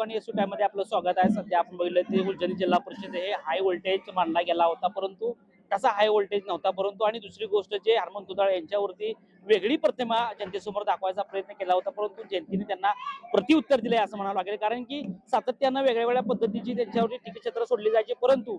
आणि एसमध्ये आपलं स्वागत आहे. सध्या आपण बघितलं ते उज्जैन जिल्हा परिषद हे हाय व्होल्टेज मानला गेला होता. परंतु तसा हाय व्होल्टेज नव्हता. परंतु आणि दुसरी गोष्ट जे हरमन दुधाळ यांच्यावरती वेगळी प्रतिमा जनतेसमोर दाखवायचा प्रयत्न केला होता. परंतु जनतेने त्यांना प्रतिउत्तर दिले असं म्हणावं लागेल. कारण की सातत्यानं वेगळ्या वेगळ्या पद्धतीची त्यांच्यावरती टीकेक्षेत्र सोडली जायची. परंतु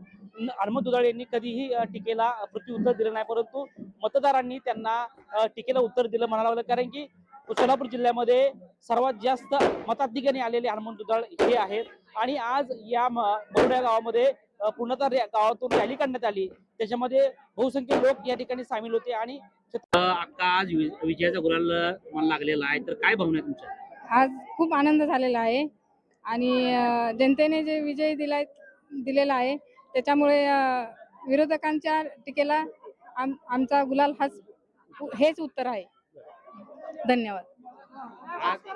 हरमन दुधाळ यांनी कधीही टीकेला प्रतिउत्तर दिलं नाही. परंतु मतदारांनी त्यांना टीकेला उत्तर दिलं म्हणावं लागलं. कारण की सोलापूर जिल्ह्यामध्ये सर्वात जास्त मताधिकाने आलेले हनुमान दुधाळ हे आहेत. आणि आज या म- बरोड्या गावामध्ये पूर्णतः गावातून रॅली काढण्यात आली. त्याच्यामध्ये बहुसंख्य लोक या ठिकाणी सामील होते आणि अक्का आज विजयाचा गुलाल मला लागलेला आहे. तर काय भावना आहे तुमच्या? आज खूप आनंद झालेला आहे. आणि जनतेने जे विजय दिलाय दिलेला आहे त्याच्यामुळे विरोधकांच्या टीकेला आम आमचा गुलाल हाच हेच उत्तर आहे. धन्यवाद. आज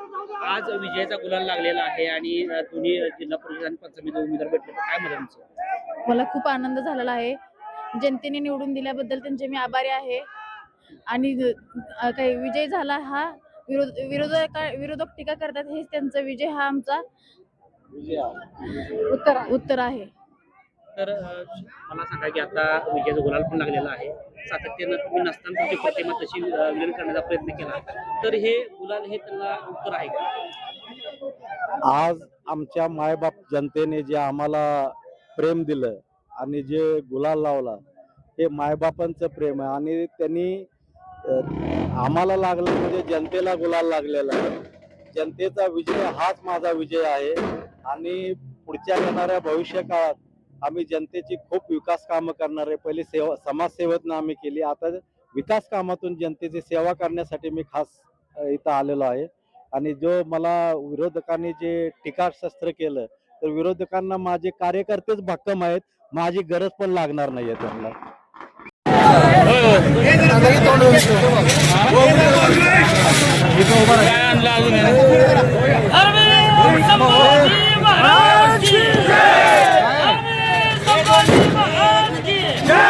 आज विजयाचा गुलाल लागलेला आहे आणि दोन्ही जिल्हा परिषद आणि पंचमीचे उमेदवार भेटले. काय तुमचं मला खूप आनंद झालेला आहे. जनतेने निवडून दिल्याबद्दल त्यांचे मी आभारी आहे. आणि काही विजय झाला हा विरोध विरोधक विरोधक टीका करतात हेच त्यांचा विजय हा आमचा उत्तर उत्तर आहे. तर मला सांगा की आता विजयाचा गुलाल पण लागलेला आहे. सातत्यानं तुम्ही नसताना तुमची प्रतिमा तशी विलीन करण्याचा प्रयत्न केला. तर हे गुलाल हे त्यांना उत्तर आहे का? आज आमच्या मायबाप जनतेने जे आम्हाला प्रेम दिलं आणि जे गुलाल लावला हे मायबापांचं प्रेम आहे. आणि त्यांनी आम्हाला लागलं म्हणजे जनतेला गुलाल लागलेला आहे. जनतेचा विजय हाच माझा विजय आहे. आणि पुढच्या येणाऱ्या भविष्य काळात आम्ही जनतेची खूप विकास कामं करणार आहे. पहिले सेवा समाजसेवेतनं आम्ही केली. आता विकास कामातून जनतेची सेवा करण्यासाठी मी खास इथं आलेलो आहे. आणि जो मला विरोधकांनी जे टीकाशस्त्र केलं तर विरोधकांना माझे कार्यकर्तेच भक्कम आहेत. माझी गरज पण लागणार नाहीये त्यांना. काय आणलं अजून Yeah.